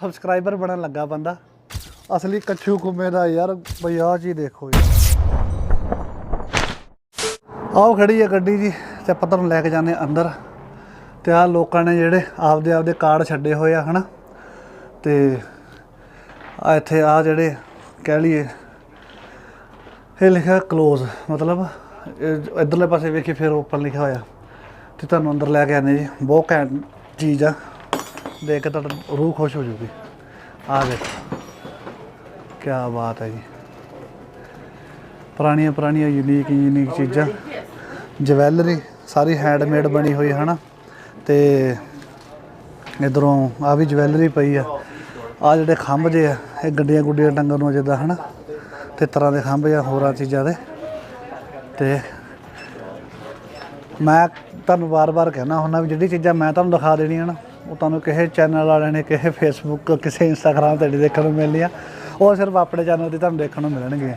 Subscriber ਬਣਨ ਲੱਗਾ ਬੰਦਾ। ਅਸਲੀ ਕੱਛੂ ਕੁੰਮੇ ਦਾ ਯਾਰ, ਬਈ ਆਹ ਚੀਜ਼ ਦੇਖੋ ਯਾਰ ਆਓ ਖੜੀ ਹੈ ਗੱਡੀ ਜੀ, ਤੇ ਆਪਾਂ ਤੁਹਾਨੂੰ ਲੈ ਕੇ ਜਾਂਦੇ ਹਾਂ ਅੰਦਰ। ਤੇ ਆਹ ਲੋਕਾਂ ਨੇ ਜਿਹੜੇ ਆਪਦੇ ਆਪਦੇ ਕਾਰਡ ਛੱਡੇ ਹੋਏ ਆ, ਹਨਾ। ਤੇ ਆ ਇੱਥੇ ਆ ਜਿਹੜੇ ਕਹਿ ਲਈਏ, ਇਹ ਲਿਖਿਆ ক্লোਜ਼ ਮਤਲਬ ਇਹ ਇਧਰਲੇ ਪਾਸੇ ਵੇਖੀ ਫਿਰ ਓਪਨ ਲਿਖਿਆ ਹੋਇਆ। ਤੇ ਤੁਹਾਨੂੰ ਅੰਦਰ ਲੈ ਕੇ ਆਨੇ ਜੀ। ਬਹੁਤ ਘੈਂਟ ਚੀਜ਼ ਆ। ਦੇਖ ਕੇ ਤੁਹਾਡਾ ਰੂਹ ਖੁਸ਼ ਹੋ ਜੂਗੀ। ਆ ਦੇਖੋ। ਕੀ ਬਾਤ ਹੈ ਜੀ। ਪੁਰਾਣੀਆਂ ਪੁਰਾਣੀਆਂ ਯੂਨੀਕ ਯੂਨੀਕ ਚੀਜ਼ਾਂ। ਜਵੈਲਰੀ, ਸਾਰੀ ਹੈਂਡਮੇਡ ਬਣੀ ਹੋਈ ਹੈ ਨਾ। ਤੇ ਇਧਰੋਂ ਆ ਵੀ ਜਵੈਲਰੀ ਪਈ ਆ। ਆ ਜਿਹੜੇ ਖੰਭ ਜੇ ਆ, ਇਹ ਗੱਡੀਆਂ ਗੁੱਡੀਆਂ ਟੰਗਣ ਨੂੰ ਜਿੱਦਾਂ ਹਨਾ। ਤੇ ਤਰ੍ਹਾਂ ਦੇ ਖੰਭ ਜਾਂ ਹੋਰਾਂ ਚੀਜ਼ਾਂ ਦੇ। ਤੇ ਮੈਂ ਤੁਹਾਨੂੰ ਵਾਰ-ਵਾਰ ਕਹਿਣਾ ਹੁੰਦਾ ਵੀ ਜਿਹੜੀ ਚੀਜ਼ਾਂ ਮੈਂ ਤੁਹਾਨੂੰ ਦਿਖਾ ਦੇਣੀਆਂ ਨਾ ਉਹ ਤੁਹਾਨੂੰ ਕਿਸੇ ਚੈਨਲ ਵਾਲਿਆਂ ਨੇ ਕਿਸੇ ਫੇਸਬੁੱਕ ਕਿਸੇ ਇੰਸਟਾਗ੍ਰਾਮ ਤੇ ਨਹੀਂ ਦੇਖਣ ਨੂੰ ਮਿਲਣੀਆਂ। ਉਹ ਸਿਰਫ ਆਪਣੇ ਚੈਨਲ ਤੇ ਤੁਹਾਨੂੰ ਦੇਖਣ ਨੂੰ ਮਿਲਣਗੀਆਂ।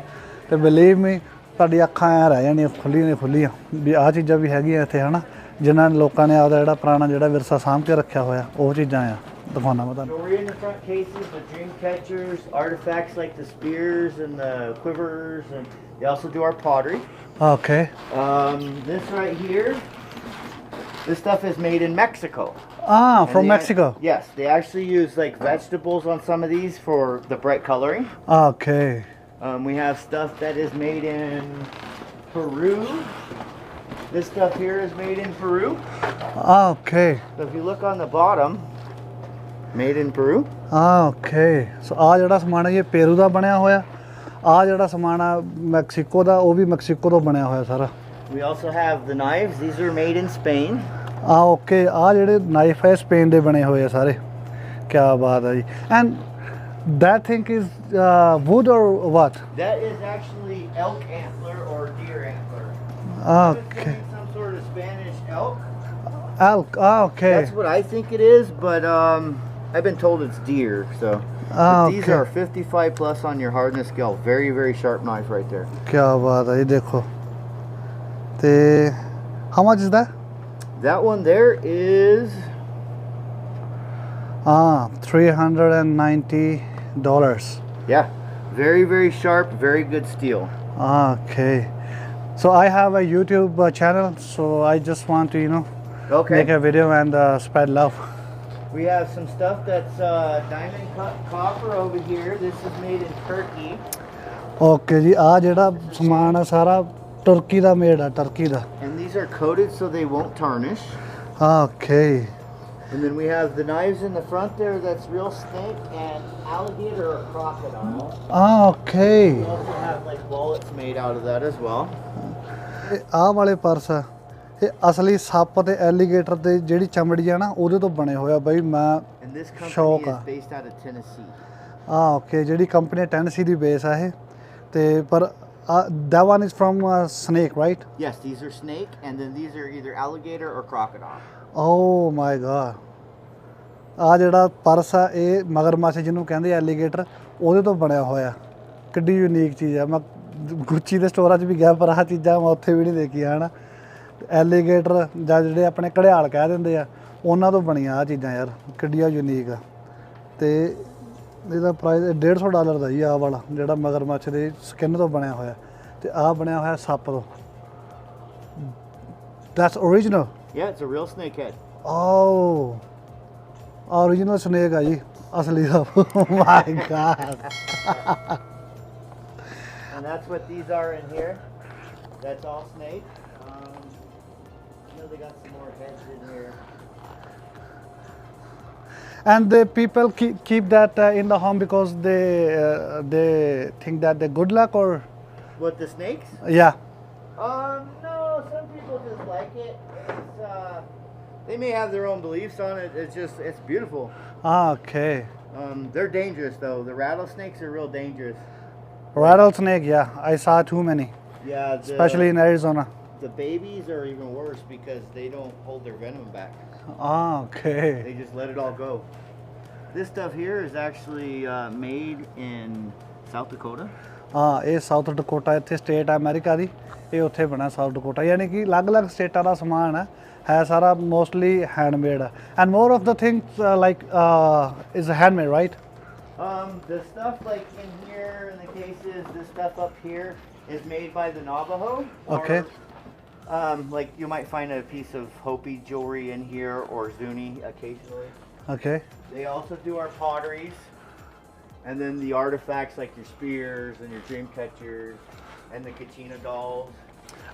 ਤੇ ਬਲੀਵ ਮੀ ਤੁਹਾਡੀ ਅੱਖਾਂ ਐ ਰਹਿ ਜਾਣੀਆਂ ਖੁੱਲੀਆਂ ਨੇ ਖੁੱਲੀਆਂ। ਵੀ ਆਹ ਚੀਜ਼ਾਂ ਵੀ ਹੈਗੀਆਂ ਇੱਥੇ ਹਨਾ? ਜਿਨ੍ਹਾਂ ਨੇ ਲੋਕਾਂ ਨੇ ਆਪਦਾ ਜਿਹੜਾ ਪੁਰਾਣਾ ਜਿਹੜਾ ਵਿਰਸਾ ਸਾਂਭ ਕੇ ਰੱਖਿਆ ਹੋਇਆ ਉਹ ਚੀਜ਼ਾਂ ਆ। ਦਿਖਾਉਣਾ ਮੈਂ ਤੁਹਾਨੂੰ। Jewelry in the front cases, the dream catchers, artifacts like the spears and the quivers, and they also do our pottery. Okay Um, this right here, this stuff is made in Mexico. Uh And from they- Mexico Yes, they actually use like vegetables on some of these for the bright coloring. Okay Um, we have stuff that is made in Peru. This stuff here is made in Peru. Okay So if you look on the bottom, made in Peru. Okay so ਆ ਜਿਹੜਾ ਸਮਾਨ ਹੈ ਇਹ Peru ਦਾ ਬਣਿਆ ਹੋਇਆ ਆ ਜਿਹੜਾ ਸਮਾਨ ਆ ਮੈਕਸੀਕੋ ਦਾ ਉਹ ਵੀ ਮੈਕਸੀਕੋ ਤੋਂ ਬਣਿਆ ਹੋਇਆ ਸਾਰਾ We also have the knives. These are made in Spain. ਆ ਓਕੇ ਆ ਜਿਹੜੇ ਨਾਈਫ ਹੈ ਸਪੇਨ ਦੇ ਬਣੇ ਹੋਏ ਆ ਸਾਰੇ ਕੀ ਬਾਤ ਹੈ ਜੀ and that thing is uh, wood or what That is actually elk antler or deer antler. okay It's some sort of Spanish elk. elk ah okay That's what I think it is, but um, I've been told it's deer. So ah but these okay are 55 plus on your hardness scale. Very very sharp knife right there. ਕੀ ਬਾਤ ਹੈ ਜੀ ਦੇਖੋ ਤੇ how much is that That one there is ah 390 dollars yeah, very very sharp, very good steel. Okay. So I have a YouTube uh, channel, so I just want to, you know, Okay. make a video and uh, spread love. We have some stuff that's uh, diamond cut copper over here. This is made in Turkey. Okay ਜੀ ਆ ਜਿਹੜਾ ਸਮਾਨ ਆ ਸਾਰਾ ਤੁਰਕੀ ਦਾ made ਆ Turkey ਦਾ And these are coated so they won't tarnish. Okay. And then we have the knives in the front there that's real snake and alligator or crocodile. Ah, okay. We also have like wallets made out of that as well. ਇਹ ਆਹ ਵਾਲੇ purse ਆ ਇਹ ਅਸਲੀ ਸੱਪ ਤੇ alligator ਤੇ ਜਿਹੜੀ ਚਮੜੀ ਆ ਨਾ ਉਹਦੇ ਤੋਂ ਬਣੇ ਹੋਇਆ ਬਈ ਮੈਂ And this company Shoka. is based out of Tennessee. ਆ ਓਕੇ ਜਿਹੜੀ ਕੰਪਨੀ ਟੈਨਸੀ ਦੀ ਬੇਸ ਆ ਇਹ ਤੇ ਪਰ that one is from uh, snake right? Yes, these are snake and then these are either alligator or crocodile. Oh my god ਆ ਜਿਹੜਾ purse ਆ ਇਹ ਮਗਰਮੱਛ ਜਿਹਨੂੰ ਕਹਿੰਦੇ ਐਲੀਗੇਟਰ ਉਹਦੇ ਤੋਂ ਬਣਿਆ ਹੋਇਆ। ਕਿੱਡੀ ਯੂਨੀਕ ਚੀਜ਼ ਆ। ਮੈਂ ਗੁੱਚੀ ਦੇ ਸਟੋਰਾਂ 'ਚ ਵੀ ਗਿਆ ਪਰ ਆਹ ਚੀਜ਼ਾਂ ਮੈਂ ਉੱਥੇ ਵੀ ਨਹੀਂ ਦੇਖੀਆਂ ਹਨਾ। ਐਲੀਗੇਟਰ ਜਾਂ ਜਿਹੜੇ ਆਪਣੇ ਘੜਿਆਲ ਕਹਿ ਦਿੰਦੇ ਆ ਉਹਨਾਂ ਤੋਂ ਬਣੀਆਂ ਆ ਚੀਜ਼ਾਂ ਯਾਰ। ਕਿੱਡੀਆਂ ਯੂਨੀਕ ਆ। ਤੇ ਇਹਦਾ ਪ੍ਰਾਈਸ 150 ਡਾਲਰ ਦਾ ਹੀ ਆ ਵਾਲਾ ਜਿਹੜਾ ਮਗਰਮੱਛ ਦੇ ਸਕਿਨ ਤੋਂ ਬਣਿਆ ਹੋਇਆ ਤੇ ਆ ਬਣਿਆ ਹੋਇਆ ਸੱਪ ਤੋਂ that's origignal Yeah, it's a real snake head. Oh, original snake ਆ ਜੀ ਅਸਲੀ ਦਾ Oh my And that's what these are in here. That's all snake. Um, I know they got some more heads in here. And the people keep, keep that uh, in the home because they uh, they think that they're good luck or What, the snakes? yeah Um, no, some people just like it. It's, uh, they may have their own beliefs on it. It's just, it's beautiful. ah, okay Um, they're dangerous though. The rattlesnakes are real dangerous. rattlesnake yeah I saw too many Yeah, the, especially in Arizona the babies are even worse because they don't hold their venom back. ah okay They just let it all go. This stuff here is actually uh, made in South Dakota. ਹਾਂ ਇਹ South Dakota ਇੱਥੇ state ਹੈ America ਦੀ ਇਹ ਉੱਥੇ ਬਣਾ south Dakota ਯਾਨੀ ਕਿ ਅਲੱਗ-ਅਲੱਗ ਸਟੇਟਾਂ ਦਾ ਸਮਾਨ ਹੈ ਹੈ ਸਾਰਾ mostly handmade and more of the things like is handmade right Um, the stuff like in here in the cases, this stuff up here is made by the Navajo. or, Okay. Um, like you might find a piece of Hopi jewelry in here or Zuni occasionally. Okay They also do our potteries, and then the artifacts like your spears and your dream catchers, and the Kachina dolls.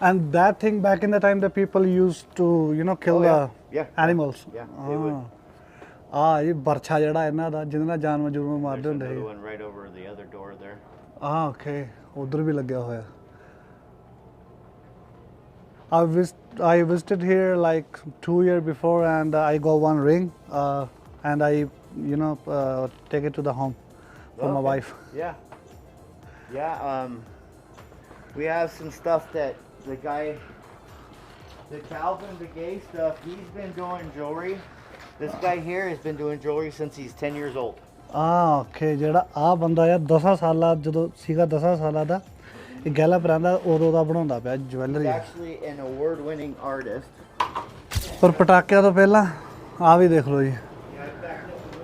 And that thing back in the time the people used to, you know, kill Oh, yeah. the Yeah. animals. Yeah, they would. ਆ ਇਹ ਬਰਛਾ ਜਿਹੜਾ ਇਹਨਾਂ ਦਾ ਜਿਹਦੇ ਨਾਲ ਜਾਨਵਰ ਜੁਰਮ ਮਾਰਦੇ There's ਹੁੰਦੇ another C one right over the other door there. ਆ ਓਕੇ ਉਧਰ ਵੀ ਲੱਗਿਆ ਹੋਇਆ I vis I visited here like two year before and I got one ring uh, and I you know uh, take it to the home for my Okay. wife. Yeah. Yeah, um, we have some stuff that the guy, the Calvin Begay stuff, he's been doing jewelry. This guy here has been doing jewelry since he's 10 years old. ਆ okay ਜਿਹੜਾ ਆ ਬੰਦਾ ਆ 10 ਸਾਲਾਂ ਜਦੋਂ ਸੀਗਾ 10 ਸਾਲਾਂ ਦਾ ਇਹ ਗੈਲਾ ਬਰਾਂਦਾ ਉਦੋਂ ਦਾ ਬਣਾਉਂਦਾ ਪਿਆ jewellery. Actually an award winning artist. ਪਰ ਪਟਾਕਿਆਂ ਤੋਂ ਪਹਿਲਾਂ ਆ ਵੀ ਦੇਖ ਲਓ ਜੀ।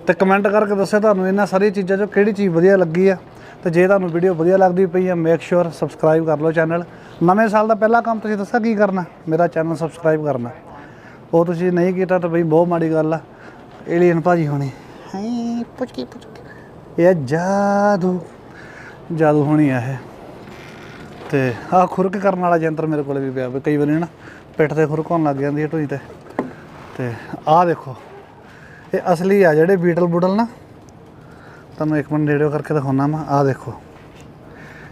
ਤੇ ਕਮੈਂਟ ਕਰਕੇ ਦੱਸਿਓ ਤੁਹਾਨੂੰ ਇਹਨਾਂ ਸਾਰੀਆਂ ਚੀਜ਼ਾਂ ਚੋਂ ਕਿਹੜੀ ਚੀਜ਼ ਵਧੀਆ ਲੱਗੀ ਆ। ਤੇ ਜੇ ਤੁਹਾਨੂੰ ਵੀਡੀਓ ਵਧੀਆ ਲੱਗਦੀ ਪਈ ਆ ਮੇਕ ਸ਼ੋਰ ਸਬਸਕ੍ਰਾਈਬ ਕਰ ਲਓ ਚੈਨਲ ਨਵੇਂ ਸਾਲ ਦਾ ਪਹਿਲਾ ਕੰਮ ਤੁਸੀਂ ਦੱਸਿਆ ਕੀ ਕਰਨਾ? ਮੇਰਾ ਚੈਨਲ ਸਬਸਕ੍ਰਾਈਬ ਕਰਨਾ। ਉਹ ਤੁਸੀਂ ਨਹੀਂ ਕੀਤਾ ਤਾਂ ਬਈ ਬਹੁਤ ਮਾੜੀ ਗੱਲ ਆ। ਏਲੀਅਨ ਭਾਜੀ ਹੋਣੀ। ਹਾਏ ਪੁੱਛਕੀ ਪੁੱਛਕੀ ਇਹ ਜਾਦੂ। ਜਾਦੂ ਹੋਣੀ ਆ ਇਹ। ਤੇ ਆਹ ਖੁਰਕ ਕਰਨ ਵਾਲਾ ਯੰਤਰ ਮੇਰੇ ਕੋਲ ਵੀ ਪਿਆ ਵੀ ਕਈ ਵਾਰੀ ਨਾ ਪਿੱਠ ਤੇ ਖੁਰਕ ਹੋਣ ਲੱਗ ਜਾਂਦੀ ਹੈ ਢੋਈ ਤੇ। ਤੇ ਆਹ ਦੇਖੋ, ਇਹ ਅਸਲੀ ਆ ਜਿਹੜੇ ਬੀਟਲ ਬੁਟਲ ਨਾ। ਤੁਹਾਨੂੰ ਇੱਕ ਮਿੰਟ ਨੇੜਿਓ ਕਰਕੇ ਦਿਖਾਉਣਾ ਮੈਂ, ਆਹ ਦੇਖੋ।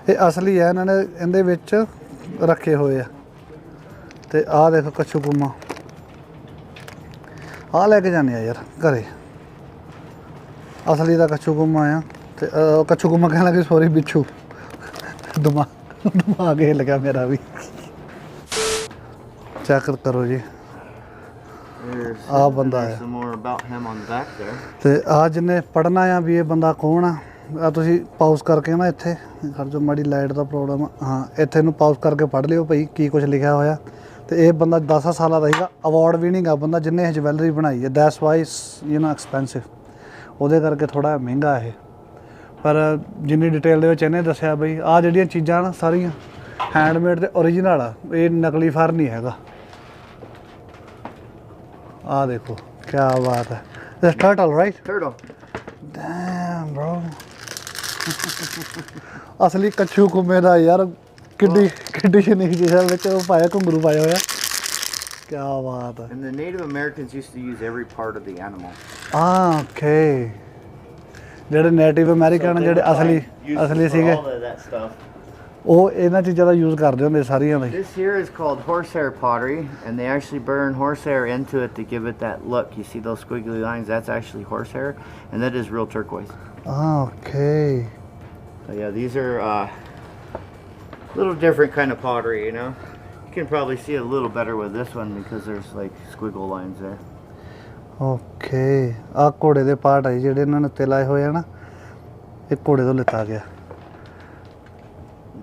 ਇਹ ਅਸਲੀ ਆ, ਇਹਨਾਂ ਨੇ ਇਹਦੇ ਵਿੱਚ ਰੱਖੇ ਹੋਏ ਆ। ਤੇ ਆਹ ਦੇਖੋ ਕੱਛੂ ਕੁਮਾ ਆਹ ਲੈ ਕੇ ਜਾਂਦੇ ਆ ਯਾਰ, ਘਰੇ। ਅਸਲੀ ਦਾ ਕੱਛੂ ਕੁਮਾ ਆ, ਤੇ ਕੱਛੂ ਕੁਮਾ ਕਹਿਣ ਲੱਗੇ ਸੌਰੀ ਬਿੱਛੂ। ਦਿਮਾਗ ਦਿਮਾਗ ਇਹ ਲੱਗਾ ਮੇਰਾ ਵੀ। ਚੈੱਕ ਕਰੋ ਜੀ। Ah, ਬੰਦਾ ਹੈ। ਤੇ ਆ ਜਿੰਨੇ ਪੜਨਾ ਆ ਵੀ ਇਹ ਬੰਦਾ ਕੌਣ ਆ ਆ ਤੁਸੀਂ ਪਾਉਸ ਕਰਕੇ ਨਾ ਇੱਥੇ ਖੜ ਜੋ ਮਾੜੀ ਲਾਈਟ ਦਾ ਪ੍ਰੋਬਲਮ ਹਾਂ ਇੱਥੇ ਨੂੰ ਪਾਉਸ ਕਰਕੇ ਪੜ ਲਿਓ ਭਾਈ ਕੀ ਕੁਝ ਲਿਖਿਆ ਹੋਇਆ। ਤੇ ਇਹ ਬੰਦਾ 10 ਸਾਲਾਂ ਦਾ ਸੀਗਾ ਅਵਾਰਡ ਵਿਨਿੰਗ ਆ ਬੰਦਾ ਜਿੰਨੇ ਇਹ ਜਵੈਲਰੀ ਬਣਾਈ ਹੈ that's why you know expensive ਉਹਦੇ ਕਰਕੇ ਥੋੜਾ ਮਹਿੰਗਾ ਇਹ। ਪਰ ਜਿੰਨੀ ਡਿਟੇਲ ਦੇ ਵਿੱਚ ਇਹਨੇ ਦੱਸਿਆ ਬਈ ਆ ਜਿਹੜੀਆਂ ਚੀਜ਼ਾਂ ਨਾ ਸਾਰੀਆਂ ਹੈਂਡਮੇਡ ਤੇ ਓਰੀਜਨਲ ਆ ਇਹ ਨਕਲੀ ਫਰ ਨਹੀਂ ਹੈਗਾ। ਆ ਦੇਖੋ ਕੀ ਬਾਤ ਹੈ। This turtle right Turtle. Damn bro. ਅਸਲੀ ਕੱਛੂ ਕੁੰਮੇ ਦਾ ਯਾਰ ਕਿੱਡੀ ਕਿੱਡੀ ਸ਼ਨੀਕ ਜਿਹੀ ਆ ਵਿੱਚ ਉਹ ਪਾਇਆ ਘੁੰਗਰੂ ਪਾਇਆ ਹੋਇਆ। ਕੀ ਬਾਤ ਹੈ। And the Native Americans used to use every part of the animal. ਆ ਓਕੇ ਜਿਹੜੇ ਨੇਟਿਵ ਅਮਰੀਕਨ So they ਜਿਹੜੇ would ਅਸਲੀ find uses ਅਸਲੀ for ਸੀਗੇ all of that stuff. ਉਹ ਇਹਨਾਂ ਚੀਜ਼ਾਂ ਦਾ ਯੂਜ਼ ਕਰਦੇ ਹੁੰਦੇ ਸਾਰੀਆਂ ਦਾ ਹੀ। This here is called horsehair pottery, and they actually burn horsehair into it to give it that look. You see those squiggly lines? That's actually horsehair, and that is real turquoise. ਆ okay So yeah, these are uh, a little different kind of pottery, you know. You can probably see it a little better with this one because there's like squiggle lines there. Okay ਆ ਘੋੜੇ ਦੇ part ਹੈ ਜਿਹੜੇ ਇਹਨਾਂ ਨੇ ਉੱਤੇ ਲਾਏ ਹੋਏ ਆ ਨਾ ਇਹ ਘੋੜੇ ਤੋਂ ਲਿੱਤਾ ਗਿਆ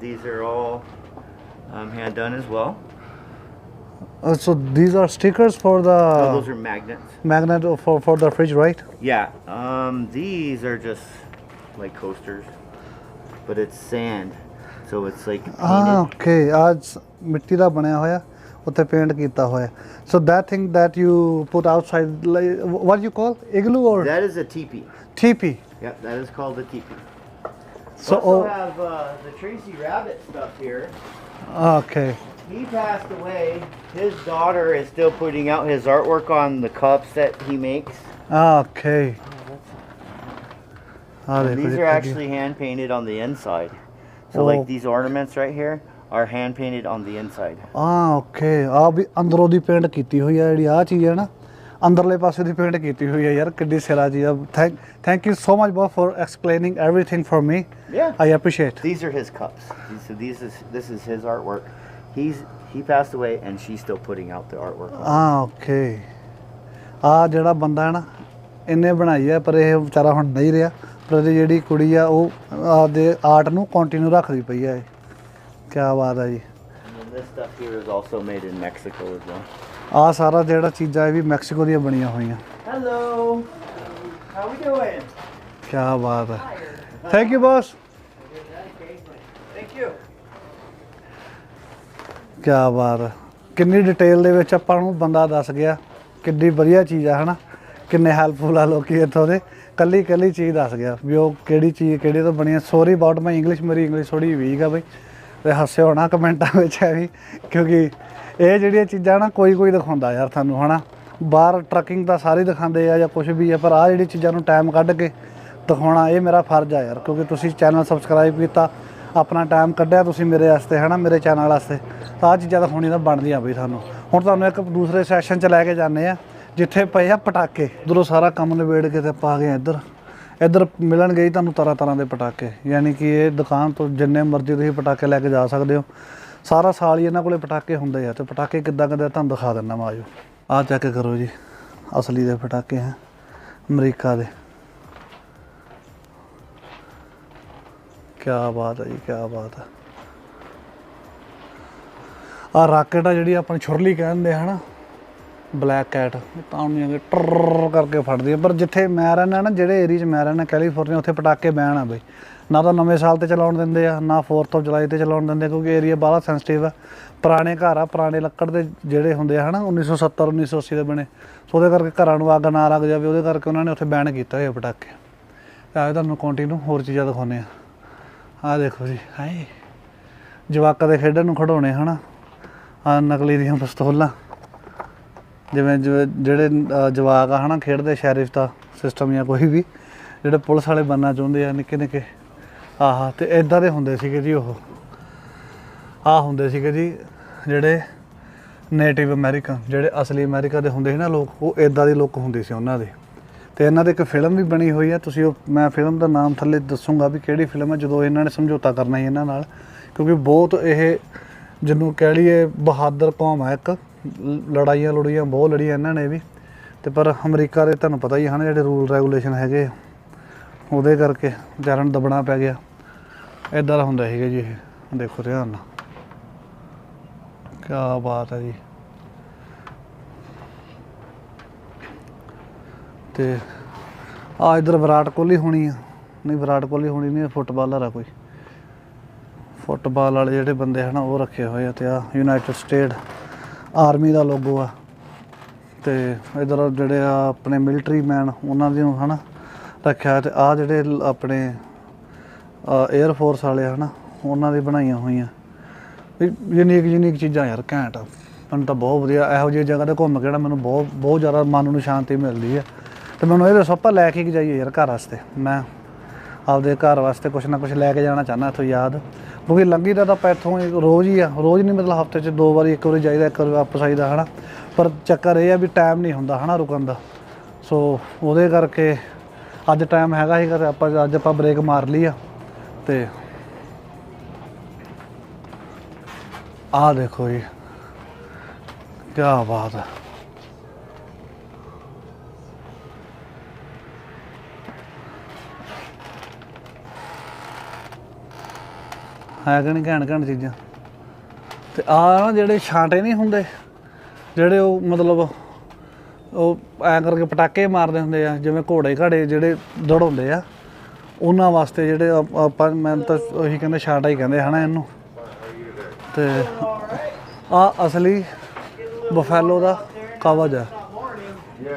These are all um, hand done as well. So these are stickers for the oh, those are magnets. magnet for for the fridge right Yeah, um, these are just like coasters, but it's sand, so it's like Ah, painted. Okay ਅੱਜ ਮਿੱਟੀ ਦਾ ਬਣਿਆ ਹੋਇਆ ਉੱਤੇ paint ਕੀਤਾ ਹੋਇਆ ਸੋ that thing that you put outside like, what you call igloo or That is a teepee. teepee Yep, that is called a teepee. so also oh have uh, the Tracy Rabbit stuff here. okay He passed away. His daughter is still putting out his artwork on the cups that he makes. okay ਆ And ਦੇਖੋ these ਜੀ are ਕਿੱਡੀ- actually hand painted on the inside. So Oh. like these ornaments right here are hand painted on the inside. ਆ okay ਆ ਵੀ ਅੰਦਰੋਂ ਦੀ paint ਕੀਤੀ ਹੋਈ ਆ ਜਿਹੜੀ ਆ ਚੀਜ਼ ਹੈ ਨਾ ਅੰਦਰਲੇ ਪਾਸੇ ਦੀ ਪੇਂਟ ਕੀਤੀ ਹੋਈ ਆ ਯਾਰ ਕਿੱਡੀ ਸਿਰਾ ਜੀ thank thank you so much bro for explaining everything for me Yeah. I appreciate These are his cups. These, so these is this is his artwork. He's he passed away and she's still putting out the artwork. ਆ okay ਆ ਜਿਹੜਾ ਬੰਦਾ ਹੈ ਨਾ ਇਹਨੇ ਬਣਾਈ ਆ ਪਰ ਇਹ ਵਿਚਾਰਾ ਹੁਣ ਨਹੀਂ ਰਿਹਾ ਪਰ ਇਹਦੀ ਜਿਹੜੀ ਕੁੜੀ ਆ ਉਹ ਆਪਦੇ ਆਰਟ ਨੂੰ ਕੰਟੀਨਿਊ ਰੱਖਦੀ ਪਈ ਆ ਕੀ ਬਾਤ ਆ ਜੀ। And then this stuff here is also made in Mexico as well. ਆ ਸਾਰਾ ਜਿਹੜਾ ਚੀਜ਼ਾਂ ਇਹ ਵੀ ਮੈਕਸੀਕੋ ਦੀਆਂ ਬਣੀਆਂ ਹੋਈਆਂ। Hello. How we doing? ਕੀ ਬਾਤ ਹੈ। Thank you boss Thank you. ਕੀ ਬਾਤ ਹੈ। ਕਿੰਨੀ ਡਿਟੇਲ ਦੇ ਵਿੱਚ ਆਪਾਂ ਨੂੰ ਬੰਦਾ ਦੱਸ ਗਿਆ ਕਿੰਨੀ ਵਧੀਆ ਚੀਜ਼ ਆ ਹਨਾ? ਕਿੰਨੇ ਹੈਲਪਫੁਲ ਆ ਲੋਕੀ ਇੱਥੋਂ ਦੇ। ਕੱਲੀ ਕੱਲੀ ਚੀਜ਼ ਦੱਸ ਗਿਆ ਵੀ ਉਹ ਕਿਹੜੀ ਚੀਜ਼ ਕਿਹੜੇ ਤੋਂ ਬਣੀ ਹੈ ਸੌਰੀ ਅਬਾਊਟ ਮਾਈ ਇੰਗਲਿਸ਼ ਮੇਰੀ ਇੰਗਲਿਸ਼ ਥੋੜੀ ਵੀਕ ਆ ਬਈ। ਤੇ ਹੱਸਿਓ ਹੋਣਾ ਕਮੈਂਟਾਂ ਵਿੱਚ ਹੈ ਵੀ, ਕਿਉਂਕਿ ਇਹ ਜਿਹੜੀਆਂ ਚੀਜ਼ਾਂ ਨਾ ਕੋਈ ਕੋਈ ਦਿਖਾਉਂਦਾ ਯਾਰ ਤੁਹਾਨੂੰ, ਹਨਾ? ਬਾਹਰ ਟਰੱਕਿੰਗ ਤਾਂ ਸਾਰੇ ਦਿਖਾਉਂਦੇ ਆ ਜਾਂ ਕੁਝ ਵੀ ਆ, ਪਰ ਆ ਜਿਹੜੀ ਚੀਜ਼ਾਂ ਨੂੰ ਟਾਈਮ ਕੱਢ ਕੇ ਦਿਖਾਉਣਾ, ਇਹ ਮੇਰਾ ਫਰਜ਼ ਆ ਯਾਰ, ਕਿਉਂਕਿ ਤੁਸੀਂ ਚੈਨਲ ਸਬਸਕ੍ਰਾਈਬ ਕੀਤਾ, ਆਪਣਾ ਟਾਈਮ ਕੱਢਿਆ ਤੁਸੀਂ ਮੇਰੇ ਵਾਸਤੇ, ਹਨਾ? ਮੇਰੇ ਚੈਨਲ ਵਾਸਤੇ, ਤਾਂ ਆ ਚੀਜ਼ਾਂ ਦਿਖਾਉਣੀ ਤਾਂ ਬਣਦੀਆਂ ਬਈ ਤੁਹਾਨੂੰ। ਹੁਣ ਤੁਹਾਨੂੰ ਇੱਕ ਦੂਸਰੇ ਸੈਸ਼ਨ 'ਚ ਲੈ ਕੇ ਜਾਂਦੇ ਆ, ਜਿੱਥੇ ਪਏ ਆ ਪਟਾਕੇ ਉਧਰੋਂ ਸਾਰਾ ਕੰਮ ਨਿਬੇੜ ਕੇ ਤੇ ਆਪਾਂ ਗਏ ਇੱਧਰ। ਇੱਧਰ ਮਿਲਣਗੇ ਹੀ ਤੁਹਾਨੂੰ ਤਰ੍ਹਾਂ ਤਰ੍ਹਾਂ ਦੇ ਪਟਾਕੇ, ਯਾਨੀ ਕਿ ਇਹ ਦੁਕਾਨ ਤੋਂ ਜਿੰਨੇ ਮਰਜ਼ੀ ਤੁਸੀਂ ਪਟਾਕੇ ਲੈ ਕੇ ਜਾ ਸਕਦੇ ਹੋ। ਸਾਰਾ ਸਾਲ ਹੀ ਇਹਨਾਂ ਕੋਲੇ ਪਟਾਕੇ ਹੁੰਦੇ ਆ, ਤੇ ਪਟਾਕੇ ਕਿੱਦਾਂ ਕਿੱਦਾਂ ਤੁਹਾਨੂੰ ਦਿਖਾ ਦਿੰਦਾ ਮੈਂ ਆਜੋ। ਆਹ ਚੈੱਕ ਕਰੋ ਜੀ, ਅਸਲੀ ਦੇ ਪਟਾਕੇ ਹੈ, ਅਮਰੀਕਾ ਦੇ। ਕੀ ਬਾਤ ਹੈ ਜੀ ਕੀ ਬਾਤ ਹੈ। ਆ ਰਾਕਟ ਆ ਜਿਹੜੀ ਆਪਣੀ ਛੁਰਲੀ ਕਹਿੰਦੇ ਆ, ਹਨਾ? ਬਲੈਕ ਕੈਟ ਤਾਂ ਉਹਨੀਆਂ ਕਿ ਟਰ ਕਰਕੇ ਫੜਦੀ ਹੈ ਪਰ ਜਿੱਥੇ ਮੈਂ ਰਹਿੰਦਾ ਨਾ, ਜਿਹੜੇ ਏਰੀਆ 'ਚ ਮੈਂ ਰਹਿਣਾ ਕੈਲੀਫੋਰਨੀਆ ਉੱਥੇ ਪਟਾਕੇ ਬੈਨ ਆ ਬਈ। ਨਾ ਤਾਂ ਨਵੇਂ ਸਾਲ ਤੇ ਚਲਾਉਣ ਦਿੰਦੇ ਆ, ਨਾ 4th ਆਫ ਜੁਲਾਈ ਤੇ ਚਲਾਉਣ ਦਿੰਦੇ ਕਿਉਂਕਿ ਏਰੀਆ ਬਾਹਲਾ ਸੈਂਸਿਟਿਵ ਆ। ਪੁਰਾਣੇ ਘਰ ਆ, ਪੁਰਾਣੇ ਲੱਕੜ ਦੇ ਜਿਹੜੇ ਹੁੰਦੇ ਆ, ਹਨਾ 1970 1980 ਦੇ ਬਣੇ। ਸੋ ਉਹਦੇ ਕਰਕੇ ਘਰਾਂ ਨੂੰ ਅੱਗ ਨਾ ਲੱਗ ਜਾਵੇ, ਉਹਦੇ ਕਰਕੇ ਉਹਨਾਂ ਨੇ ਉੱਥੇ ਬੈਨ ਕੀਤਾ ਹੋਇਆ ਪਟਾਕੇ। ਆਏ ਤੁਹਾਨੂੰ ਕੰਟੀਨਿਊ ਹੋਰ ਚੀਜ਼ਾਂ ਦਿਖਾਉਂਦੇ ਆ। ਆਹ ਦੇਖੋ ਜੀ, ਹਾਏ। ਜਵਾਕਾਂ ਦੇ ਖੇਡਣ ਨੂੰ ਖਿਡੌਣੇ, ਹਨਾ। ਆ ਨਕਲੀ ਦੀਆਂ ਪਿਸਤੌਲਾਂ। ਜਿਵੇਂ ਜਿਵੇਂ ਜਿਹੜੇ ਅ, ਜਵਾਕ ਆ ਹਨਾ ਖੇਡਦੇ ਸ਼ੈਰਿਫ ਦਾ ਸਿਸਟਮ ਜਾਂ ਕੋਈ ਵੀ ਜਿਹੜੇ ਪੁਲਿਸ ਵਾਲੇ ਬੰਨਾ ਚਾਹੁੰਦੇ ਆ ਨਿੱਕੇ ਨਿੱਕੇ ਆਹਾ ਤੇ ਇਦਾਂ ਦੇ ਹੁੰਦੇ ਸੀਗੇ ਜੀ ਉਹ। ਆ ਹੁੰਦੇ ਸੀਗੇ ਜੀ ਜਿਹੜੇ ਨੇਟਿਵ ਅਮਰੀਕਨ ਜਿਹੜੇ ਅਸਲੀ ਅਮਰੀਕਾ ਦੇ ਹੁੰਦੇ ਸੀ ਨਾ ਲੋਕ ਉਹ ਇਦਾਂ ਦੇ ਲੋਕ ਹੁੰਦੇ ਸੀ ਉਹਨਾਂ ਦੇ। ਤੇ ਇਹਨਾਂ ਦੇ ਇੱਕ ਫਿਲਮ ਵੀ ਬਣੀ ਹੋਈ ਹੈ ਤੁਸੀਂ ਉਹ ਮੈਂ ਫਿਲਮ ਦਾ ਨਾਮ ਥੱਲੇ ਦੱਸੂਗਾ ਵੀ ਕਿਹੜੀ ਫਿਲਮ ਹੈ ਜਦੋਂ ਇਹਨਾਂ ਨੇ ਸਮਝੌਤਾ ਕਰਨਾ ਸੀ ਇਹਨਾਂ ਨਾਲ ਕਿਉਂਕਿ ਬਹੁਤ ਇਹ ਜਿਹਨੂੰ ਕਹਿ ਲਈਏ ਬਹਾਦਰ ਕੌਮ ਹੈ ਇੱਕ ਲੜਾਈਆਂ ਲੜੂਈਆਂ ਬਹੁਤ ਲੜੀਆਂ ਇਹਨਾਂ ਨੇ ਵੀ। ਤੇ ਪਰ ਅਮਰੀਕਾ ਦੇ ਤੁਹਾਨੂੰ ਪਤਾ ਹੀ ਹਨ ਜਿਹੜੇ ਰੂਲ ਰੈਗੂਲੇਸ਼ਨ ਹੈਗੇ ਆ, ਉਹਦੇ ਕਰਕੇ ਵਿਚਾਰਿਆਂ ਨੂੰ ਦਬਣਾ ਪੈ ਗਿਆ। ਇਦਾਂ ਦਾ ਹੁੰਦਾ ਸੀਗਾ ਜੀ ਇਹ। ਦੇਖੋ ਧਿਆਨ ਨਾਲ। ਕੀ ਬਾਤ ਹੈ ਜੀ। ਤੇ ਆ ਇਧਰ ਵਿਰਾਟ ਕੋਹਲੀ ਹੋਣੀ ਆ। ਨਹੀਂ ਵਿਰਾਟ ਕੋਹਲੀ ਹੋਣੀ ਨਹੀਂ ਫੁੱਟਬਾਲਰ ਆ ਕੋਈ। ਫੁੱਟਬਾਲ ਵਾਲੇ ਜਿਹੜੇ ਬੰਦੇ ਹਨ ਉਹ ਰੱਖੇ ਹੋਏ ਆ ਤੇ ਆ ਯੂਨਾਈਟਿਡ ਸਟੇਟ ਆਰਮੀ ਦਾ ਲੋਗੋ ਆ। ਤੇ ਇਧਰ ਜਿਹੜੇ ਆ ਆਪਣੇ ਮਿਲਟਰੀ ਮੈਨ ਉਹਨਾਂ ਦੇ ਹਨਾ ਰੱਖਿਆ ਤੇ ਆ ਜਿਹੜੇ ਆਪਣੇ 에ਅਰ ਫੋਰਸ ਵਾਲੇ ਆ ਹਨਾ, ਉਹਨਾਂ ਦੀ ਬਣਾਈਆਂ ਹੋਈਆਂ। ਯੂਨੀਕ ਯੂਨੀਕ ਚੀਜ਼ਾਂ ਯਾਰ ਘੈਂਟ ਮੈਨੂੰ ਤਾਂ ਬਹੁਤ ਵਧੀਆ, ਇਹੋ ਜਿਹੀ ਜਗ੍ਹਾ ਤੇ ਘੁੰਮ ਕੇ ਨਾ ਮੈਨੂੰ ਬਹੁਤ ਬਹੁਤ ਜ਼ਿਆਦਾ ਮਨ ਨੂੰ ਸ਼ਾਂਤੀ ਮਿਲਦੀ ਹੈ ਤੇ ਮੈਨੂੰ ਇਹਦੇ ਦੱਸੋ ਲੈ ਕੇ ਜਾਈਏ ਯਾਰ ਘਰ ਵਾਸਤੇ। ਮੈਂ ਆਪਦੇ ਘਰ ਵਾਸਤੇ ਕੁਛ ਨਾ ਕੁਛ ਲੈ ਕੇ ਜਾਣਾ ਚਾਹੁੰਦਾ, ਇੱਥੋਂ ਯਾਦ। ਕਿਉਂਕਿ ਲੰਗੀ ਦਾ ਤਾਂ ਆਪਾਂ ਇੱਥੋਂ ਹੀ ਰੋਜ਼ ਹੀ ਆ, ਰੋਜ਼ ਨਹੀਂ ਮਤਲਬ ਹਫ਼ਤੇ 'ਚ ਦੋ ਵਾਰੀ ਇੱਕ ਵਾਰੀ ਜਾਈਦਾ, ਇੱਕ ਵਾਰੀ ਵਾਪਸ ਆਈਦਾ, ਹਨਾ? ਪਰ ਚੱਕਰ ਇਹ ਆ ਵੀ ਟਾਈਮ ਨਹੀਂ ਹੁੰਦਾ, ਹਨਾ, ਰੁਕਣ ਦਾ। ਸੋ ਉਹਦੇ ਕਰਕੇ ਅੱਜ ਟਾਈਮ ਹੈਗਾ ਸੀ ਕਿ ਆਪਾਂ ਅੱਜ ਆਪਾਂ ਬ੍ਰੇਕ ਮਾਰ ਲਈ ਆ, ਤੇ ਆਹ ਦੇਖੋ ਜੀ ਕੀ ਬਾਤ ਹੈ ਹੈ ਕਿ ਨਹੀਂ ਘੈਂਟ ਘੈਂਟ ਚੀਜ਼ਾਂ। ਤੇ ਆ ਨਾ ਜਿਹੜੇ ਛਾਂਟੇ ਨਹੀਂ ਹੁੰਦੇ, ਜਿਹੜੇ ਉਹ ਮਤਲਬ ਉਹ ਐਂ ਕਰਕੇ ਪਟਾਕੇ ਮਾਰਦੇ ਹੁੰਦੇ ਆ, ਜਿਵੇਂ ਘੋੜੇ ਘਾੜੇ ਜਿਹੜੇ ਦੜਾਉਂਦੇ ਆ, ਉਹਨਾਂ ਵਾਸਤੇ ਜਿਹੜੇ ਆਪਾਂ ਮੈਂ ਤਾਂ ਉਹੀ ਕਹਿੰਦੇ ਛਾਂਟਾ ਹੀ ਕਹਿੰਦੇ ਹਨਾ ਇਹਨੂੰ। ਤੇ ਆ ਅਸਲੀ ਬਫੈਲੋ ਦਾ ਕਵਜ ਆ।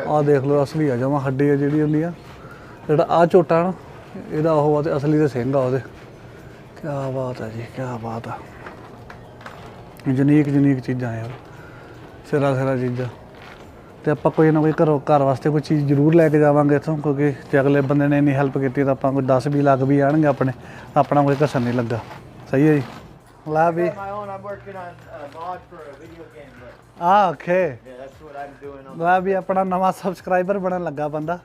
ਆ ਦੇਖ ਲਓ ਅਸਲੀ ਆ, ਜਮਾ ਹੱਡੀ ਆ ਜਿਹੜੀ ਹੁੰਦੀ ਆ। ਜਿਹੜਾ ਆ ਝੋਟਾ ਨਾ, ਇਹਦਾ ਉਹ ਆ ਤੇ ਅਸਲੀ ਦੇ ਸਿੰਘ ਆ ਉਹਦੇ। ਕੀ ਬਾਤ ਹੈ ਜੀ ਕੀ ਬਾਤ ਆ। ਯੂਨੀਕ ਯੂਨੀਕ ਚੀਜ਼ਾਂ ਯਾਰ ਸਿਰਾ ਸਿਰਾ ਚੀਜ਼ਾਂ। ਤੇ ਆਪਾਂ ਕੋਈ ਨਾ ਕੋਈ ਘਰੋਂ ਘਰ ਵਾਸਤੇ ਕੋਈ ਚੀਜ਼ ਜ਼ਰੂਰ ਲੈ ਕੇ ਜਾਵਾਂਗੇ ਇੱਥੋਂ ਕਿਉਂਕਿ ਜੇ ਅਗਲੇ ਬੰਦੇ ਨੇ ਇੰਨੀ ਹੈਲਪ ਕੀਤੀ ਤਾਂ ਆਪਾਂ ਕੋਈ 10 20 ਲੱਖ ਵੀ ਆਣਗੇ ਆਪਣੇ ਆਪਣਾ ਕੋਈ ਘਸਣ ਨਹੀਂ ਲੱਗਾ। ਸਹੀ ਹੈ ਜੀ? ਲੈ ਵੀ। But ਆ ਓਕੇ ਲੈ ਵੀ ਆਪਣਾ ਨਵਾਂ ਸਬਸਕ੍ਰਾਈਬਰ ਬਣਨ ਲੱਗਾ ਬੰਦਾ।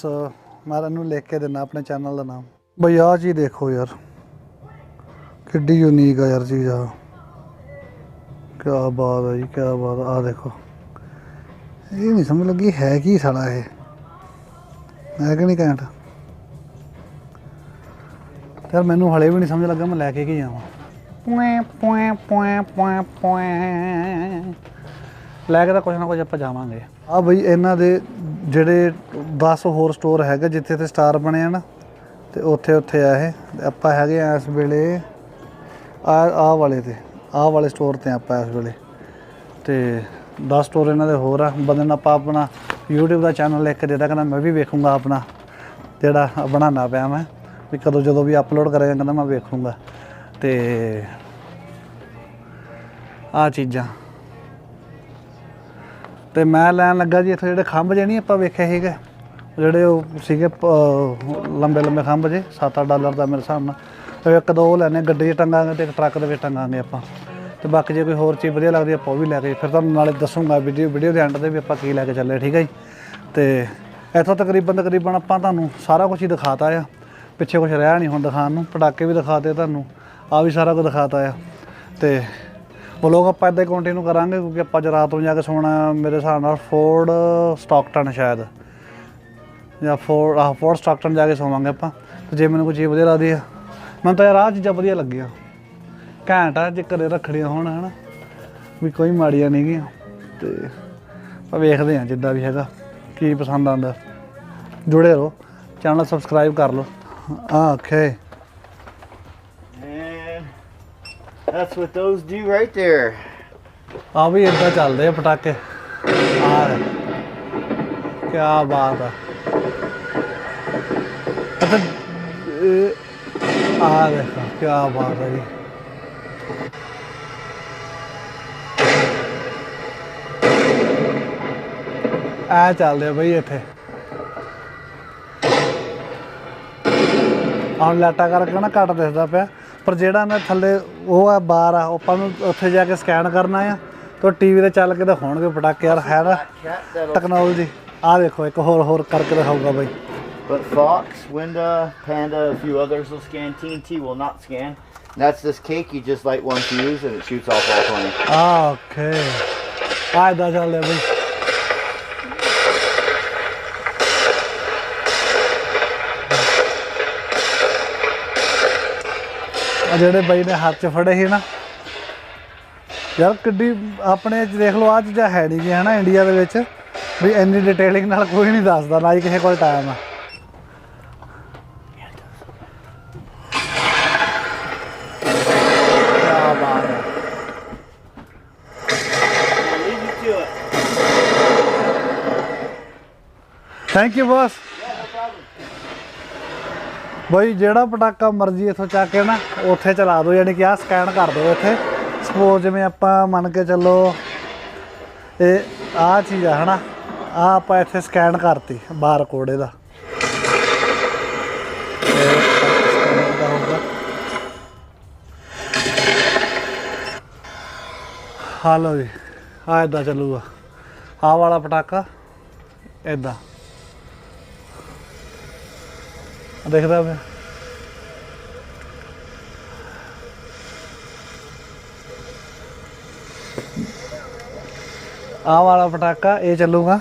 ਸੋ ਮੈਂ ਇਹਨੂੰ ਲਿਖ ਕੇ ਦਿੰਦਾ ਆਪਣੇ ਚੈਨਲ ਦਾ ਨਾਮ। ਬਈ ਆਹ ਚੀਜ਼ ਦੇਖੋ ਯਾਰ। ਕਿੱਡੀ ਯੂਨੀਕ ਆ ਯਾਰ ਚੀਜ਼ ਆ ਕੀ ਬਾਤ ਹੈ ਜੀ ਕੀ ਬਾਤ ਆ। ਦੇਖੋ। ਇਹ ਨਹੀਂ ਸਮਝ ਲੱਗੀ ਹੈ ਕੀ ਸਾਲਾ ਇਹ। ਹੈ ਕਿ ਨਹੀਂ ਘੈਂਟ? ਯਾਰ ਮੈਨੂੰ ਹਲੇ ਵੀ ਨਹੀਂ ਸਮਝ ਲੱਗਾ ਮੈਂ ਲੈ ਕੇ ਕੀ ਜਾਵਾਂ। ਪੁਏ ਪੁਏ ਪੁਏ ਪੁਏ ਪੁਏ। ਲੈ ਕੇ ਤਾਂ ਕੁਝ ਨਾ ਕੁਝ ਆਪਾਂ ਜਾਵਾਂਗੇ। ਆ ਬਈ ਇਹਨਾਂ ਦੇ ਜਿਹੜੇ 10 ਹੋਰ ਸਟੋਰ ਹੈਗੇ ਜਿੱਥੇ ਤੇ ਸਟਾਰ ਬਣੇ ਆ ਨਾ, ਤੇ ਉੱਥੇ ਉੱਥੇ ਆ ਇਹ। ਆਪਾਂ ਹੈਗੇ ਆ ਇਸ ਵੇਲੇ, ਆ ਆ ਵਾਲੇ ਤੇ ਆ ਵਾਲੇ ਸਟੋਰ ਤੇ ਆਪਾਂ ਇਸ ਵੇਲੇ। ਤੇ 10 ਸਟੋਰ ਇਹਨਾਂ ਦੇ ਹੋਰ ਆ। ਬਦਨ ਆਪਾਂ ਆਪਣਾ YouTube ਦਾ ਚੈਨਲ ਇੱਕ ਕੇ ਕਹਿੰਦਾ ਮੈਂ ਵੀ ਵੇਖੂੰਗਾ ਆਪਣਾ, ਜਿਹੜਾ ਬਣਾਉਣਾ ਪਿਆ ਮੈਂ। ਵੀ ਕਦੋਂ ਜਦੋਂ ਵੀ ਅਪਲੋਡ ਕਰਿਆ, ਕਹਿੰਦਾ ਮੈਂ ਵੇਖੂੰਗਾ। ਤੇ ਆ ਚੀਜ਼ਾਂ। ਤੇ ਮੈਂ ਲੈਣ ਲੱਗਾ ਜੀ, ਇੱਥੇ ਜਿਹੜੇ ਖੰਭ ਜੇ ਨਹੀਂ ਆਪਾਂ ਵੇਖਿਆ ਸੀਗੇ। ਜਿਹੜੇ ਉਹ ਸੀਗੇ ਲੰਬੇ ਲੰਬੇ ਖੰਭ ਜੇ 7-8 ਡਾਲਰ ਦਾ ਮੇਰੇ ਹਿਸਾਬ ਨਾਲ। ਇੱਕ ਦੋ ਉਹ ਲੈਣੇ, ਗੱਡੀ 'ਚ ਟੰਗਾਂਗੇ ਤੇ ਇੱਕ ਟਰੱਕ ਦੇ ਵਿੱਚ ਟੰਗਾਂਗੇ ਆਪਾਂ। ਤੇ ਬਾਕੀ ਜੇ ਕੋਈ ਹੋਰ ਚੀਜ਼ ਵਧੀਆ ਲੱਗਦੀ ਆਪਾਂ ਉਹ ਵੀ ਲੈ ਕੇ, ਫਿਰ ਤੁਹਾਨੂੰ ਨਾਲੇ ਦੱਸੂਗਾ ਵੀਡੀਓ ਵੀਡੀਓ ਦੇ ਐਂਡ ਤੇ ਵੀ ਆਪਾਂ ਕੀ ਲੈ ਕੇ ਚੱਲੇ, ਠੀਕ ਹੈ ਜੀ? ਤੇ ਇੱਥੋਂ ਤਕਰੀਬਨ ਤਕਰੀਬਨ ਆਪਾਂ ਤੁਹਾਨੂੰ ਸਾਰਾ ਕੁਝ ਹੀ ਦਿਖਾਤਾ ਆ। ਪਿੱਛੇ ਕੁਝ ਰਹਿ ਨਹੀਂ ਹੁਣ ਦਿਖਾਉਣ ਨੂੰ, ਪਟਾਕੇ ਵੀ ਦਿਖਾਤੇ ਤੁਹਾਨੂੰ ਆ ਵੀ ਸਾਰਾ ਕੁਝ ਦਿਖਾਤਾ ਆ। ਤੇ ਵਲੋਗ ਆਪਾਂ ਇਦਾਂ ਹੀ ਕੰਟੀਨਿਊ ਕਰਾਂਗੇ, ਕਿਉਂਕਿ ਆਪਾਂ ਅੱਜ ਰਾਤ ਨੂੰ ਜਾ ਕੇ ਸੋਣਾ ਮੇਰੇ ਹਿਸਾਬ ਨਾਲ ਫੋਰਡ ਸਟਾਕਟਨ ਸ਼ਾਇਦ। ਜਾਂ ਫੋਰ ਆਹ ਫੋਰ ਸਟਾਕਟਨ ਜਾ ਕੇ ਸੋਵਾਂਗੇ ਆਪਾਂ ਤੇ ਜੇ ਮੈਨੂੰ ਕੋਈ ਚੀਜ਼ ਵਧੀਆ ਲੱਗਦੀ ਆ ਮੈਨੂੰ ਤਾਂ ਯਾਰ ਆਹ ਚੀਜ਼ਾਂ ਵਧੀਆ ਲੱਗੀਆਂ। ਘੈਂਟ ਆ ਜੇ ਘਰੇ ਰੱਖੜੀਆਂ ਹੋਣ ਹਨਾ ਵੀ ਕੋਈ ਮਾੜੀਆਂ ਨਹੀਂ ਗੀਆਂ ਤੇ ਆਪਾਂ ਵੇਖਦੇ ਆ ਜਿੱਦਾਂ ਵੀ ਹੈਗਾ ਕੀ ਪਸੰਦ ਆਉਂਦਾ। ਜੁੜੇ ਰਹੋ ਚੈਨਲ ਸਬਸਕ੍ਰਾਈਬ ਕਰ ਲਓ। ਆ okay that's what those do right there. ਆ ਵੀ ਇਦਾਂ ਚੱਲਦੇ ਆ ਪਟਾਕੇ। ਆ ਕੀ ਬਾਤ ਆ। ਇਹ- ਆ ਦੇਖੋ ਕੀ ਬਾਤ ਹੈ ਜੀ। ਆ ਚੱਲਦੇ ਬਈ ਇੱਥੇ। ਹੁਣ ਲਾਟਾ ਕਰਕੇ ਨਾ ਘੱਟ ਦਿਸਦਾ ਪਿਆ ਪਰ ਜਿਹੜਾ ਨਾ ਥੱਲੇ ਉਹ ਆ ਬਾਰ ਆ ਉਹ ਆਪਾਂ ਨੂੰ ਉੱਥੇ ਜਾ ਕੇ ਸਕੈਨ ਕਰਨਾ ਆ ਤੇ ਟੀਵੀ ਤੇ ਚੱਲ ਕੇ ਦਿਖਾਉਣਗੇ ਪਟਾਕੇ ਯਾਰ ਹੈ ਨਾ ਟੈਕਨੋਲੋਜੀ। ਆ ਦੇਖੋ ਇੱਕ ਹੋਰ ਹੋਰ ਕਰਕੇ ਦਿਖਾਊਗਾ ਬਾਈ। But Fox, Winda, Panda, a few others will scan. TNT will not scan. That's this cake. You just light one fuse and it shoots off all 20. ਆ ਓਕੇ ਆ ਇਦਾਂ ਚੱਲਦੇ ਆ ਬਈ ਆ ਜਿਹੜੇ ਬਾਈ ਨੇ ਹੱਥ 'ਚ ਫੜੇ ਸੀ ਨਾ ਯਾਰ ਕਿੱਡੀ ਆਪਣੇ 'ਚ ਦੇਖ ਲਓ ਆ ਚੀਜ਼ਾਂ ਹੈ ਨਹੀਂ ਗਿਆ ਹਨਾ ਇੰਡੀਆ ਦੇ ਵਿੱਚ ਵੀ ਇੰਨੀ ਡਿਟੇਲਿੰਗ ਨਾਲ ਕੋਈ ਨਹੀਂ ਦੱਸਦਾ ਨਾ ਹੀ ਕਿਸੇ ਕੋਲ ਟਾਈਮ ਆ ਕਿਆ ਬਾਤ ਹੈ Leave you to it. Thank you ਬਸ ਬਈ ਜਿਹੜਾ ਪਟਾਕਾ ਮਰਜ਼ੀ ਇੱਥੋਂ ਚੱਕ ਕੇ ਨਾ, ਉੱਥੇ ਚਲਾ ਦਿਓ, ਯਾਨੀ ਕਿ ਆ ਸਕੈਨ ਕਰ ਦਿਓ ਇੱਥੇ। ਸਪੋਜ਼ ਜਿਵੇਂ ਆਪਾਂ ਮੰਨ ਕੇ ਚੱਲੋ, ਇਹ ਆ ਚੀਜ਼ ਆ, ਹਨਾ? ਆ ਆਪਾਂ ਇੱਥੇ ਸਕੈਨ ਕਰਤੀ ਬਾਰ ਕੋਡ ਇਹਦਾ। ਇਹ ਹਾਲੋ ਜੀ ਆ ਇਦਾਂ ਚੱਲੂਗਾ। ਆ ਵਾਲਾ ਪਟਾਕਾ ਇਦਾਂ ਦੇਖਦਾ ਪਿਆ ਆਹ ਵਾਲਾ ਪਟਾਕਾ, ਇਹ ਚੱਲੂਗਾ।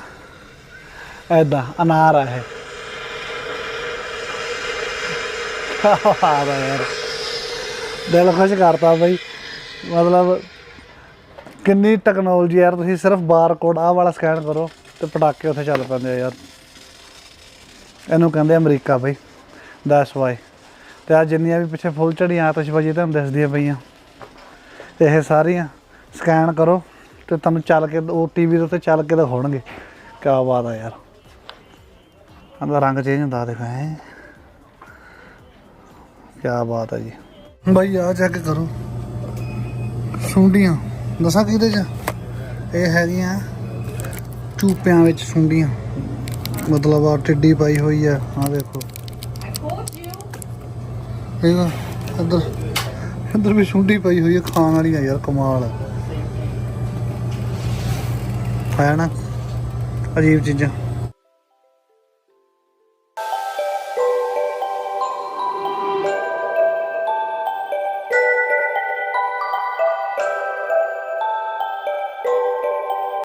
ਐਦਾਂ ਅਨਾਰ ਆ ਇਹ। ਆ ਯਾਰ, ਦਿਲ ਖੁਸ਼ ਕਰਤਾ ਬਈ। ਮਤਲਬ, ਕਿੰਨੀ ਟੈਕਨੋਲੋਜੀ ਯਾਰ, ਤੁਸੀਂ ਸਿਰਫ ਬਾਰਕੋਡ ਆਹ ਵਾਲਾ ਸਕੈਨ ਕਰੋ ਤੇ ਪਟਾਕੇ ਉੱਥੇ ਚੱਲ ਪੈਂਦੇ ਆ ਯਾਰ। ਇਹਨੂੰ ਕਹਿੰਦੇ ਅਮਰੀਕਾ ਬਈ। ਦੈਟਸ ਵਾਈ ਤੇ ਆ ਜਿੰਨੀਆਂ ਵੀ ਪਿੱਛੇ ਫੁੱਲ ਝੜੀਆਂ ਆਤਿਸ਼ਬਾਜ਼ੀ ਤੁਹਾਨੂੰ ਦਿਸਦੀਆਂ ਪਈਆਂ। ਇਹ ਸਾਰੀਆਂ ਸਕੈਨ ਕਰੋ ਤੇ ਤੁਹਾਨੂੰ ਚੱਲ ਕੇ, ਉਹ ਟੀਵੀ ਦੇ ਉੱਤੇ ਚੱਲ ਕੇ ਦਿਖਾਉਣਗੇ। ਕਿਆ ਬਾਤ ਆ ਯਾਰ। ਇਹਦਾ ਰੰਗ ਚੇਂਜ ਹੁੰਦਾ ਦੇਖੋ, ਹੈ। ਕਿਆ ਬਾਤ ਹੈ ਜੀ। ਬਾਈ ਆ ਚੈੱਕ ਕਰੋ। ਸੁੰਡੀਆਂ। ਦੱਸਾਂ ਕਿਹਦੇ ਚ? ਇਹ ਹੈਗੀਆਂ ਚੂਪਿਆਂ ਵਿੱਚ ਸੁੰਡੀਆਂ। ਮਤਲਬ ਆ ਟਿੱਡੀ ਪਾਈ ਹੋਈ ਆ ਆ ਦੇਖੋ। ਇਹਦਾ ਇੱਧਰ ਇੱਧਰ ਵੀ ਸੁੰਡੀ ਪਈ ਹੋਈ ਹੈ ਖਾਣ ਵਾਲੀ ਆ ਯਾਰ, ਕਮਾਲ। ਆ ਹੈ ਨਾ? ਅਜੀਬ ਚੀਜ਼ਾਂ।